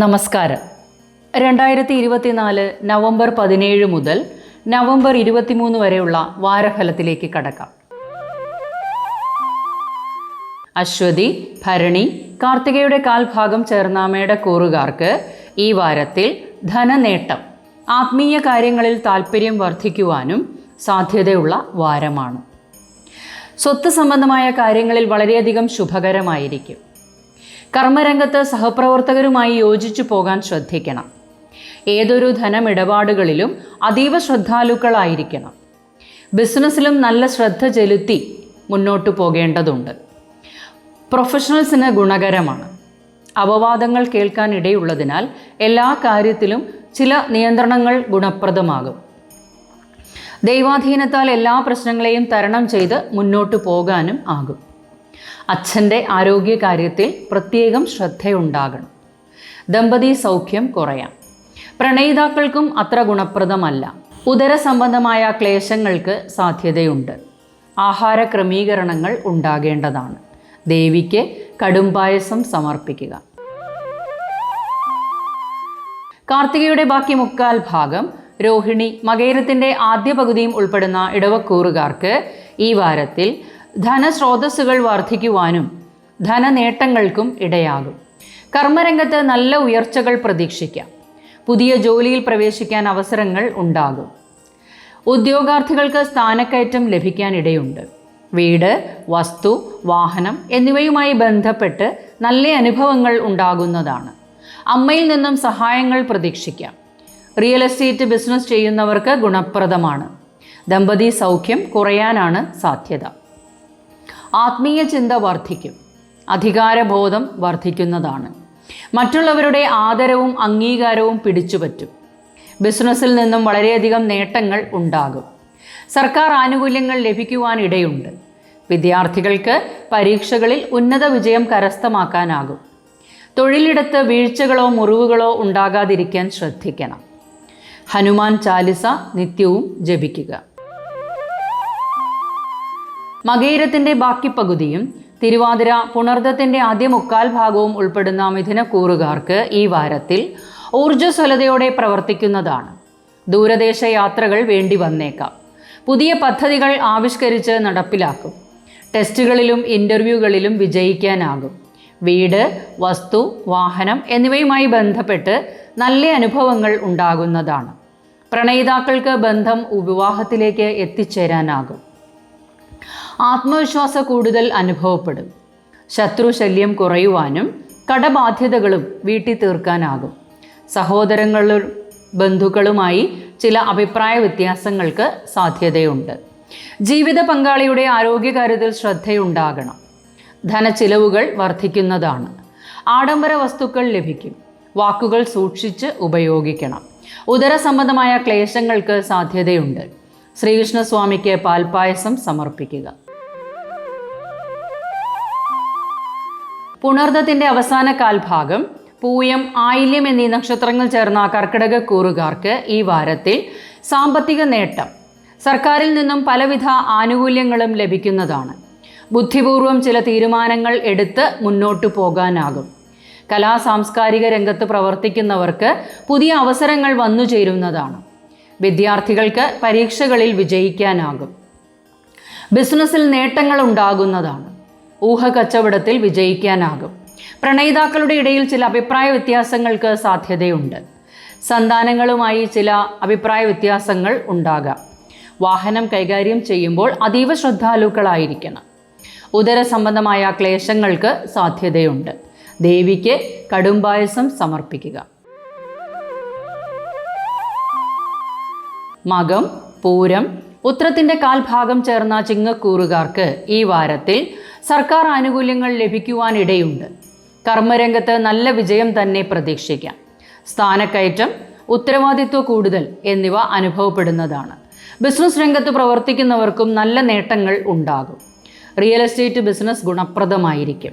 നമസ്കാരം. രണ്ടായിരത്തി ഇരുപത്തിനാല് നവംബർ പതിനേഴ് മുതൽ നവംബർ ഇരുപത്തിമൂന്ന് വരെയുള്ള വാരഫലത്തിലേക്ക് കടക്കാം. അശ്വതി ഭരണി കാർത്തികയുടെ കാൽഭാഗം ചേർന്നാമയുടെ കൂറുകാർക്ക് ഈ വാരത്തിൽ ധനനേട്ടം ആത്മീയ കാര്യങ്ങളിൽ താല്പര്യം വർദ്ധിക്കുവാനും സാധ്യതയുള്ള വാരമാണ്. സ്വത്ത് സംബന്ധമായ കാര്യങ്ങളിൽ വളരെയധികം ശുഭകരമായിരിക്കും. കർമ്മരംഗത്ത് സഹപ്രവർത്തകരുമായി യോജിച്ചു പോകാൻ ശ്രദ്ധിക്കണം. ഏതൊരു ധനമിടപാടുകളിലും അതീവ ശ്രദ്ധാലുക്കളായിരിക്കണം. ബിസിനസ്സിലും നല്ല ശ്രദ്ധ ചെലുത്തി മുന്നോട്ടു പോകേണ്ടതുണ്ട്. പ്രൊഫഷണൽസിന് ഗുണകരമാണ്. അപവാദങ്ങൾ കേൾക്കാൻ ഇടയുള്ളതിനാൽ എല്ലാ കാര്യത്തിലും ചില നിയന്ത്രണങ്ങൾ ഗുണപ്രദമാകും. ദൈവാധീനത്താൽ എല്ലാ പ്രശ്നങ്ങളെയും തരണം ചെയ്ത് മുന്നോട്ടു പോകാനും ആകും. അച്ഛന്റെ ആരോഗ്യകാര്യത്തിൽ പ്രത്യേകം ശ്രദ്ധയുണ്ടാകണം. ദമ്പതി സൗഖ്യം കുറയാം. പ്രണയിതാക്കൾക്കും അത്ര ഗുണപ്രദമല്ല. ഉദര സംബന്ധമായ ക്ലേശങ്ങൾക്ക് സാധ്യതയുണ്ട്. ആഹാര ക്രമീകരണങ്ങൾ ഉണ്ടാകേണ്ടതാണ്. ദേവിക്ക് കടുംപായസം സമർപ്പിക്കുക. കാർത്തികയുടെ ബാക്കി മുക്കാൽ ഭാഗം രോഹിണി മകേരത്തിന്റെ ആദ്യ പകുതിയും ഉൾപ്പെടുന്ന ഇടവക്കൂറുകാർക്ക് ഈ വാരത്തിൽ ധനസ്രോതസ്സുകൾ വർദ്ധിക്കുവാനും ധനനേട്ടങ്ങൾക്കും ഇടയാകും. കർമ്മരംഗത്ത് നല്ല ഉയർച്ചകൾ പ്രതീക്ഷിക്കാം. പുതിയ ജോലിയിൽ പ്രവേശിക്കാൻ അവസരങ്ങൾ ഉണ്ടാകും. ഉദ്യോഗാർത്ഥികൾക്ക് സ്ഥാനക്കയറ്റം ലഭിക്കാനിടയുണ്ട്. വീട് വസ്തു വാഹനം എന്നിവയുമായി ബന്ധപ്പെട്ട് നല്ല അനുഭവങ്ങൾ ഉണ്ടാകുന്നതാണ്. അമ്മയിൽ നിന്നും സഹായങ്ങൾ പ്രതീക്ഷിക്കാം. റിയൽ എസ്റ്റേറ്റ് ബിസിനസ് ചെയ്യുന്നവർക്ക് ഗുണപ്രദമാണ്. ദമ്പതി സൗഖ്യം കുറയാനാണ് സാധ്യത. ആത്മീയ ചിന്ത വർദ്ധിക്കും. അധികാരബോധം വർദ്ധിക്കുന്നതാണ്. മറ്റുള്ളവരുടെ ആദരവും അംഗീകാരവും പിടിച്ചുപറ്റും ബിസിനസ്സിൽ നിന്നും വളരെയധികം നേട്ടങ്ങൾ ഉണ്ടാകും. സർക്കാർ ആനുകൂല്യങ്ങൾ ലഭിക്കുവാനിടയുണ്ട്. വിദ്യാർത്ഥികൾക്ക് പരീക്ഷകളിൽ ഉന്നത വിജയം കരസ്ഥമാക്കാനാകും. തൊഴിലിടത്ത് വീഴ്ചകളോ മുറിവുകളോ ഉണ്ടാകാതിരിക്കാൻ ശ്രദ്ധിക്കണം. ഹനുമാൻ ചാലിസ നിത്യവും ജപിക്കുക. മകേരത്തിന്റെ ബാക്കി പകുതിയും തിരുവാതിര പുണർദത്തിന്റെ ആദ്യ മുക്കാൽ ഭാഗവും ഉൾപ്പെടുന്ന മിഥുനക്കൂറുകാർക്ക് ഈ വാരത്തിൽ ഊർജസ്വലതയോടെ പ്രവർത്തിക്കുന്നതാണ്. ദൂരദേശ യാത്രകൾ വേണ്ടി വന്നേക്കാം. പുതിയ പദ്ധതികൾ ആവിഷ്കരിച്ച് നടപ്പിലാക്കും. ടെസ്റ്റുകളിലും ഇന്റർവ്യൂകളിലും വിജയിക്കാനാകും. വീട് വസ്തു വാഹനം എന്നിവയുമായി ബന്ധപ്പെട്ട് നല്ല അനുഭവങ്ങൾ ഉണ്ടാകുന്നതാണ്. പ്രണയിതാക്കൾക്ക് ബന്ധം വിവാഹത്തിലേക്ക് എത്തിച്ചേരാനാകും. ആത്മവിശ്വാസ കൂടുതൽ അനുഭവപ്പെടും. ശത്രുശല്യം കുറയുവാനും കടബാധ്യതകളും വീട്ടി തീർക്കാനാകും. സഹോദരങ്ങളും ബന്ധുക്കളുമായി ചില അഭിപ്രായ വ്യത്യാസങ്ങൾക്ക് സാധ്യതയുണ്ട്. ജീവിത പങ്കാളിയുടെ ആരോഗ്യകാര്യത്തിൽ ശ്രദ്ധയുണ്ടാകണം. ധനച്ചിലവുകൾ വർദ്ധിക്കുന്നതാണ്. ആഡംബര വസ്തുക്കൾ ലഭിക്കും. വാക്കുകൾ സൂക്ഷിച്ച് ഉപയോഗിക്കണം. ഉദര സംബന്ധമായ ക്ലേശങ്ങൾക്ക് സാധ്യതയുണ്ട്. ശ്രീകൃഷ്ണസ്വാമിക്ക് പാൽപ്പായസം സമർപ്പിക്കുക. പുണർദത്തിന്റെ അവസാന കാൽഭാഗം പൂയം ആയില്യം എന്നീ നക്ഷത്രങ്ങൾ ചേർന്ന കർക്കിടക കൂറുകാർക്ക് ഈ വാരത്തിൽ സാമ്പത്തിക നേട്ടം. സർക്കാരിൽ നിന്നും പലവിധ ആനുകൂല്യങ്ങളും ലഭിക്കുന്നതാണ്. ബുദ്ധിപൂർവം ചില തീരുമാനങ്ങൾ എടുത്ത് മുന്നോട്ടു പോകാനാകും. കലാ സാംസ്കാരിക രംഗത്ത് പ്രവർത്തിക്കുന്നവർക്ക് പുതിയ അവസരങ്ങൾ വന്നു ചേരുന്നതാണ്. വിദ്യാർത്ഥികൾക്ക് പരീക്ഷകളിൽ വിജയിക്കാനാകും. ബിസിനസ്സിൽ നേട്ടങ്ങൾ ഉണ്ടാകുന്നതാണ്. ഊഹ കച്ചവടത്തിൽ വിജയിക്കാനാകും. പ്രണയിതാക്കളുടെ ഇടയിൽ ചില അഭിപ്രായ വ്യത്യാസങ്ങൾക്ക് സാധ്യതയുണ്ട്. സന്താനങ്ങളുമായി ചില അഭിപ്രായ വ്യത്യാസങ്ങൾ ഉണ്ടാകാം. വാഹനം കൈകാര്യം ചെയ്യുമ്പോൾ അതീവ ശ്രദ്ധാലുക്കളായിരിക്കണം. ഉദര സംബന്ധമായ ക്ലേശങ്ങൾക്ക് സാധ്യതയുണ്ട്. ദേവിക്ക് കടുംപായസം സമർപ്പിക്കുക. മകം പൂരം ഉത്രത്തിന്റെ കാൽഭാഗം ചേർന്ന ചിങ്ങക്കൂറുകാർക്ക് ഈ വാരത്തിൽ സർക്കാർ ആനുകൂല്യങ്ങൾ ലഭിക്കുവാനിടയുണ്ട്. കർമ്മരംഗത്ത് നല്ല വിജയം തന്നെ പ്രതീക്ഷിക്കാം. സ്ഥാനക്കയറ്റം ഉത്തരവാദിത്വ കൂടുതൽ എന്നിവ അനുഭവപ്പെടുന്നതാണ്. ബിസിനസ് രംഗത്ത് പ്രവർത്തിക്കുന്നവർക്കും നല്ല നേട്ടങ്ങൾ ഉണ്ടാകും. റിയൽ എസ്റ്റേറ്റ് ബിസിനസ് ഗുണപ്രദമായിരിക്കും.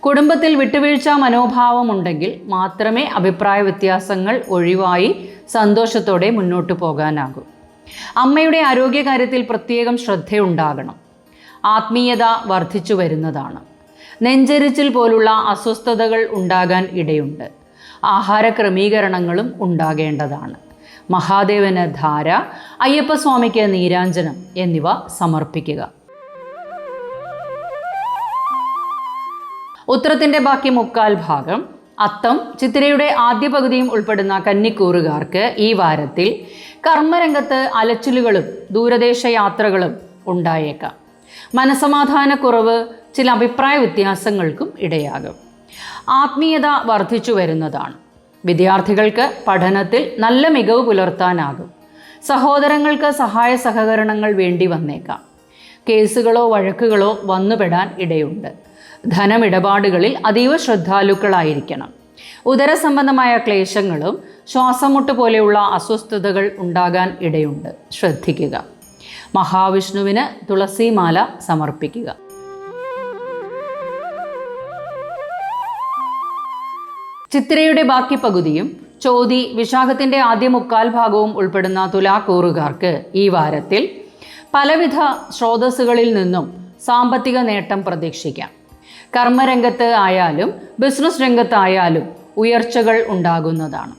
കുടുംബത്തിൽ വിട്ടുവീഴ്ച മനോഭാവമുണ്ടെങ്കിൽ മാത്രമേ അഭിപ്രായ വ്യത്യാസങ്ങൾ ഒഴിവായി സന്തോഷത്തോടെ മുന്നോട്ടു പോകാനാകൂ. അമ്മയുടെ ആരോഗ്യകാര്യത്തിൽ പ്രത്യേകം ശ്രദ്ധയുണ്ടാകണം. ആത്മീയത വർദ്ധിച്ചു വരുന്നതാണ്. നെഞ്ചരിച്ചിൽ പോലുള്ള അസ്വസ്ഥതകൾ ഉണ്ടാകാൻ ഇടയുണ്ട്. ആഹാര ക്രമീകരണങ്ങളും ഉണ്ടാകേണ്ടതാണ്. മഹാദേവന് ധാര അയ്യപ്പസ്വാമിക്ക് നീരാഞ്ജനം എന്നിവ സമർപ്പിക്കുക. ഉത്തരത്തിന്റെ ബാക്കി മുക്കാൽ ഭാഗം അത്തം ചിത്തിരയുടെ ആദ്യ പകുതിയും ഉൾപ്പെടുന്ന കന്നിക്കൂറുകാർക്ക് ഈ വാരത്തിൽ കർമ്മരംഗത്ത് അലച്ചിലുകളും ദൂരദേശ യാത്രകളും ഉണ്ടായേക്കാം. മനസമാധാനക്കുറവ് ചില അഭിപ്രായ വ്യത്യാസങ്ങൾക്കും ഇടയാകും. ആത്മീയത വർദ്ധിച്ചു വരുന്നതാണ്. വിദ്യാർത്ഥികൾക്ക് പഠനത്തിൽ നല്ല മികവ് പുലർത്താനാകും. സഹോദരങ്ങൾക്ക് സഹായ സഹകരണങ്ങൾ വേണ്ടി വന്നേക്കാം. കേസുകളോ വഴക്കുകളോ വന്നുപെടാൻ ഇടയുണ്ട്. ധനമിടപാടുകളിൽ അതീവ ശ്രദ്ധാലുക്കളായിരിക്കണം. ഉദരസംബന്ധമായ ക്ലേശങ്ങളും ശ്വാസമുട്ട് പോലെയുള്ള അസ്വസ്ഥതകൾ ഉണ്ടാകാൻ ഇടയുണ്ട്. ശ്രദ്ധിക്കുക. മഹാവിഷ്ണുവിന് തുളസിമാല സമർപ്പിക്കുക. ചിത്രയുടെ ബാക്കി പകുതിയും ചോതി വിശാഖത്തിന്റെ ആദ്യ മുക്കാൽ ഭാഗവും ഉൾപ്പെടുന്ന തുലാക്കൂറുകാർക്ക് ഈ വാരത്തിൽ പലവിധ സ്രോതസ്സുകളിൽ നിന്നും സാമ്പത്തിക നേട്ടം പ്രതീക്ഷിക്കാം. കർമ്മരംഗത്ത് ആയാലും ബിസിനസ് രംഗത്തായാലും ഉയർച്ചകൾ ഉണ്ടാകുന്നതാണ്.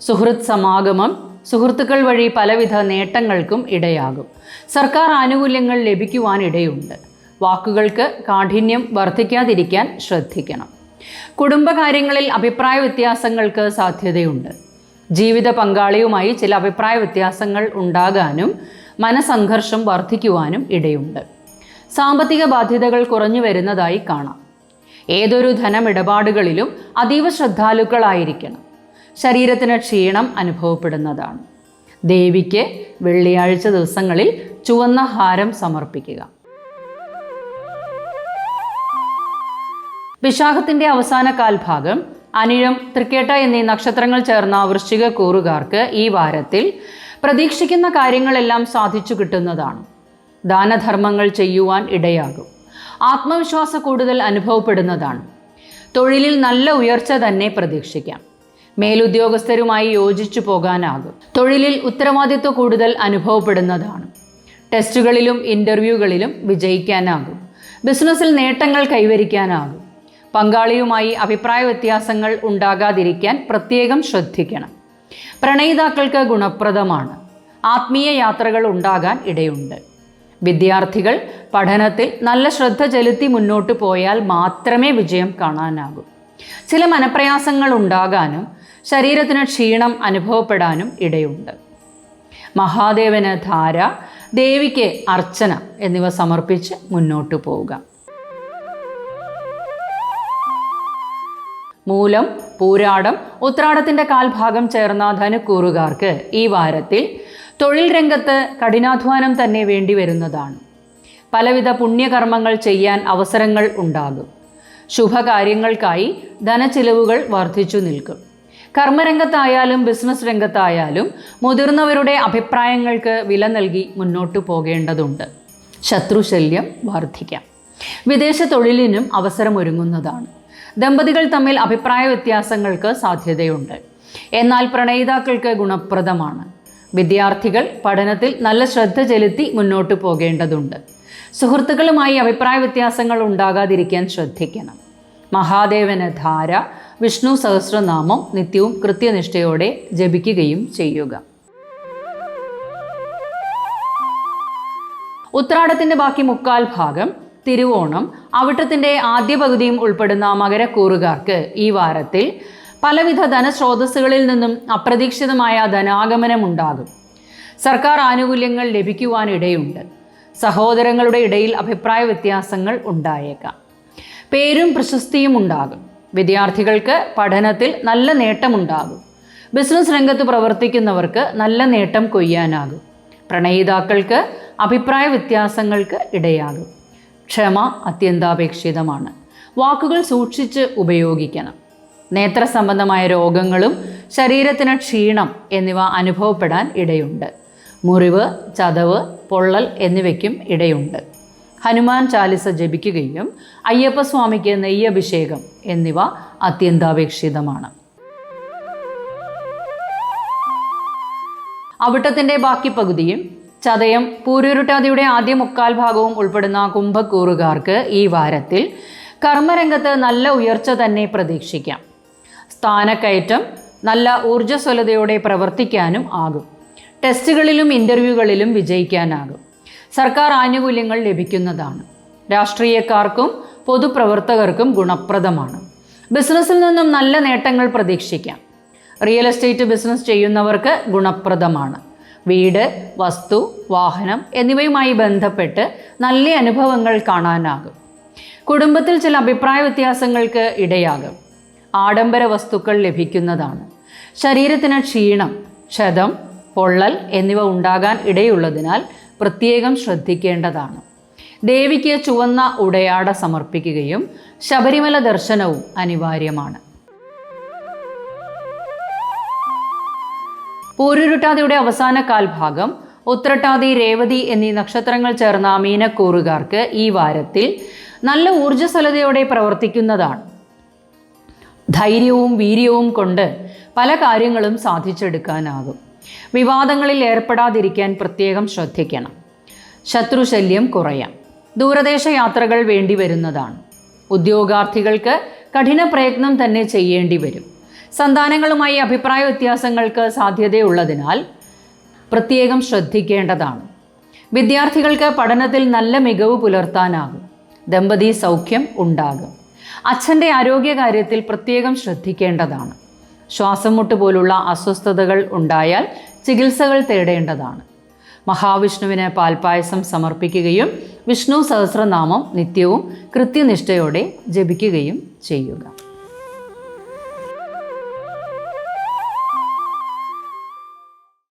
സുഹൃത് സമാഗമം സുഹൃത്തുക്കൾ വഴി പലവിധ നേട്ടങ്ങൾക്കും ഇടയാകും. സർക്കാർ ആനുകൂല്യങ്ങൾ ലഭിക്കുവാനിടയുണ്ട്. വാക്കുകൾക്ക് കാഠിന്യം വർദ്ധിക്കാതിരിക്കാൻ ശ്രദ്ധിക്കണം. കുടുംബകാര്യങ്ങളിൽ അഭിപ്രായ വ്യത്യാസങ്ങൾക്ക് സാധ്യതയുണ്ട്. ജീവിത പങ്കാളിയുമായി ചില അഭിപ്രായ വ്യത്യാസങ്ങൾ ഉണ്ടാകാനും മനസംഘർഷം വർദ്ധിക്കുവാനും ഇടയുണ്ട്. സാമ്പത്തിക ബാധ്യതകൾ കുറഞ്ഞു വരുന്നതായി കാണാം. ഏതൊരു ധനമിടപാടുകളിലും അതീവ ശ്രദ്ധാലുക്കളായിരിക്കണം. ശരീരത്തിന് ക്ഷീണം അനുഭവപ്പെടുന്നതാണ്. ദേവിക്ക് വെള്ളിയാഴ്ച ദിവസങ്ങളിൽ ചുവന്ന ഹാരം സമർപ്പിക്കുക. വിശാഖത്തിന്റെ അവസാന കാൽഭാഗം അനിഴം തൃക്കേട്ട എന്നീ നക്ഷത്രങ്ങൾ ചേർന്ന വൃശ്ചിക കൂറുകാർക്ക് ഈ വാരത്തിൽ പ്രതീക്ഷിക്കുന്ന കാര്യങ്ങളെല്ലാം സാധിച്ചു കിട്ടുന്നതാണ്. ദാനധർമ്മങ്ങൾ ചെയ്യുവാൻ ഇടയാകും. ആത്മവിശ്വാസ കൂടുതൽ അനുഭവപ്പെടുന്നതാണ്. തൊഴിലിൽ നല്ല ഉയർച്ച തന്നെ പ്രതീക്ഷിക്കാം. മേലുദ്യോഗസ്ഥരുമായി യോജിച്ചു പോകാനാകും. തൊഴിലിൽ ഉത്തരവാദിത്വ കൂടുതൽ അനുഭവപ്പെടുന്നതാണ്. ടെസ്റ്റുകളിലും ഇന്റർവ്യൂകളിലും വിജയിക്കാനാകും. ബിസിനസ്സിൽ നേട്ടങ്ങൾ കൈവരിക്കാനാകും. പങ്കാളിയുമായി അഭിപ്രായ വ്യത്യാസങ്ങൾ ഉണ്ടാകാതിരിക്കാൻ പ്രത്യേകം ശ്രദ്ധിക്കണം. പ്രണയിതാക്കൾക്ക് ഗുണപ്രദമാണ്. ആത്മീയ യാത്രകൾ ഉണ്ടാകാൻ ഇടയുണ്ട്. വിദ്യാർത്ഥികൾ പഠനത്തിൽ നല്ല ശ്രദ്ധ ചെലുത്തി മുന്നോട്ട് പോയാൽ മാത്രമേ വിജയം കാണാനാകൂ. ചില മനപ്രയാസങ്ങൾ ഉണ്ടാകാനും ശരീരത്തിന് ക്ഷീണം അനുഭവപ്പെടാനും ഇടയുണ്ട്. മഹാദേവന് ധാര ദേവിക്ക് അർച്ചന എന്നിവ സമർപ്പിച്ച് മുന്നോട്ട് പോവുക. മൂലം പൂരാടം ഉത്രാടത്തിന്റെ കാൽഭാഗം ചേർന്ന ധനുക്കൂറുകാർക്ക് ഈ വാരത്തിൽ തൊഴിൽ രംഗത്ത് കഠിനാധ്വാനം തന്നെ വേണ്ടി വരുന്നതാണ്. പലവിധ പുണ്യകർമ്മങ്ങൾ ചെയ്യാൻ അവസരങ്ങൾ ഉണ്ടാകും. ശുഭകാര്യങ്ങൾക്കായി ധനച്ചിലവുകൾ വർദ്ധിച്ചു നിൽക്കും. കർമ്മരംഗത്തായാലും ബിസിനസ് രംഗത്തായാലും മുതിർന്നവരുടെ അഭിപ്രായങ്ങൾക്ക് വില നൽകി മുന്നോട്ടു പോകേണ്ടതുണ്ട്. ശത്രുശല്യം വർദ്ധിക്കാം. വിദേശ തൊഴിലിനും അവസരമൊരുങ്ങുന്നതാണ് ദമ്പതികൾ തമ്മിൽ അഭിപ്രായ വ്യത്യാസങ്ങൾക്ക് സാധ്യതയുണ്ട്. എന്നാൽ പ്രണയിതാക്കൾക്ക് ഗുണപ്രദമാണ്. വിദ്യാർത്ഥികൾ പഠനത്തിൽ നല്ല ശ്രദ്ധ ചെലുത്തി മുന്നോട്ട് പോകേണ്ടതുണ്ട്. സുഹൃത്തുക്കളുമായി അഭിപ്രായ വ്യത്യാസങ്ങൾ ഉണ്ടാകാതിരിക്കാൻ ശ്രദ്ധിക്കണം. മഹാദേവന് ധാര വിഷ്ണു സഹസ്രനാമം നിത്യവും കൃത്യനിഷ്ഠയോടെ ജപിക്കുകയും ചെയ്യുക. ഉത്രാടത്തിന്റെ ബാക്കി മുക്കാൽ ഭാഗം തിരുവോണം അവിട്ടത്തിന്റെ ആദ്യ പകുതിയും ഉൾപ്പെടുന്ന മകരക്കൂറുകാർക്ക് ഈ വാരത്തിൽ പലവിധ ധനസ്രോതസ്സുകളിൽ നിന്നും അപ്രതീക്ഷിതമായ ധനാഗമനമുണ്ടാകും. സർക്കാർ ആനുകൂല്യങ്ങൾ ലഭിക്കുവാനിടയുണ്ട്. സഹോദരങ്ങളുടെ ഇടയിൽ അഭിപ്രായ വ്യത്യാസങ്ങൾ ഉണ്ടായേക്കാം. പേരും പ്രശസ്തിയും ഉണ്ടാകും. വിദ്യാർത്ഥികൾക്ക് പഠനത്തിൽ നല്ല നേട്ടമുണ്ടാകും. ബിസിനസ് രംഗത്ത് പ്രവർത്തിക്കുന്നവർക്ക് നല്ല നേട്ടം കൊയ്യാനാകും. പ്രണയിതാക്കൾക്ക് അഭിപ്രായ വ്യത്യാസങ്ങൾക്ക് ഇടയാകും. ക്ഷമ അത്യന്താപേക്ഷിതമാണ്. വാക്കുകൾ സൂക്ഷിച്ച് ഉപയോഗിക്കണം. നേത്ര സംബന്ധമായ രോഗങ്ങളും ശരീരത്തിന് ക്ഷീണം എന്നിവ അനുഭവപ്പെടാൻ ഇടയുണ്ട്. മുറിവ് ചതവ് പൊള്ളൽ എന്നിവയ്ക്കും ഇടയുണ്ട്. ഹനുമാൻ ചാലിസ ജപിക്കുകയും അയ്യപ്പസ്വാമിക്ക് നെയ്യഭിഷേകം എന്നിവ അത്യന്താപേക്ഷിതമാണ്. അവിട്ടത്തിന്റെ ബാക്കി പകുതിയും ചതയം പൂരുരുട്ടാതിയുടെ ആദ്യ മുക്കാൽ ഭാഗവും ഉൾപ്പെടുന്ന കുംഭക്കൂറുകാർക്ക് ഈ വാരത്തിൽ കർമ്മരംഗത്ത് നല്ല ഉയർച്ച തന്നെ പ്രതീക്ഷിക്കാം. സ്ഥാനക്കയറ്റം നല്ല ഊർജസ്വലതയോടെ പ്രവർത്തിക്കാനും ആകും. ടെസ്റ്റുകളിലും ഇന്റർവ്യൂകളിലും വിജയിക്കാനാകും. സർക്കാർ ആനുകൂല്യങ്ങൾ ലഭിക്കുന്നതാണ്. രാഷ്ട്രീയക്കാർക്കും പൊതുപ്രവർത്തകർക്കും ഗുണപ്രദമാണ്. ബിസിനസ്സിൽ നിന്നും നല്ല നേട്ടങ്ങൾ പ്രതീക്ഷിക്കാം. റിയൽ എസ്റ്റേറ്റ് ബിസിനസ് ചെയ്യുന്നവർക്ക് ഗുണപ്രദമാണ്. വീട് വസ്തു വാഹനം എന്നിവയുമായി ബന്ധപ്പെട്ട് നല്ല അനുഭവങ്ങൾ കാണാനാകും. കുടുംബത്തിൽ ചില അഭിപ്രായ വ്യത്യാസങ്ങൾക്ക് ഇടയാകും. ആഡംബര വസ്തുക്കൾ ലഭിക്കുന്നതാണ്. ശരീരത്തിന് ക്ഷീണം ക്ഷതം പൊള്ളൽ എന്നിവ ഉണ്ടാകാൻ ഇടയുള്ളതിനാൽ പ്രത്യേകം ശ്രദ്ധിക്കേണ്ടതാണ്. ദേവിക്ക് ചുവന്ന ഉടയാട സമർപ്പിക്കുകയും ശബരിമല ദർശനവും അനിവാര്യമാണ്. പൂരുരുട്ടാതിയുടെ അവസാന കാൽഭാഗം ഉത്രട്ടാതി രേവതി എന്നീ നക്ഷത്രങ്ങൾ ചേർന്ന മീനക്കൂറുകാർക്ക് ഈ വാരത്തിൽ നല്ല ഊർജസ്വലതയോടെ പ്രവർത്തിക്കുന്നതാണ്. ധൈര്യവും വീര്യവും കൊണ്ട് പല കാര്യങ്ങളും സാധിച്ചെടുക്കാനാകും. വിവാദങ്ങളിൽ ഏർപ്പെടാതിരിക്കാൻ പ്രത്യേകം ശ്രദ്ധിക്കണം. ശത്രുശല്യം കുറയാം ദൂരദേശ യാത്രകൾ വേണ്ടി വരുന്നതാണ്. ഉദ്യോഗാർത്ഥികൾക്ക് കഠിന പ്രയത്നം തന്നെ ചെയ്യേണ്ടി വരും. സന്താനങ്ങളുമായി അഭിപ്രായ വ്യത്യാസങ്ങൾക്ക് സാധ്യതയുള്ളതിനാൽ പ്രത്യേകം ശ്രദ്ധിക്കേണ്ടതാണ്. വിദ്യാർത്ഥികൾക്ക് പഠനത്തിൽ നല്ല മികവ് പുലർത്താനാകും. ദമ്പതി സൗഖ്യം ഉണ്ടാകും. അച്ഛന്റെ ആരോഗ്യകാര്യത്തിൽ പ്രത്യേകം ശ്രദ്ധിക്കേണ്ടതാണ്. ശ്വാസം മുട്ട് പോലുള്ള അസ്വസ്ഥതകൾ ഉണ്ടായാൽ ചികിത്സകൾ തേടേണ്ടതാണ്. മഹാവിഷ്ണുവിന് പാൽപ്പായസം സമർപ്പിക്കുകയും വിഷ്ണു സഹസ്രനാമം നിത്യവും കൃത്യനിഷ്ഠയോടെ ജപിക്കുകയും ചെയ്യുക.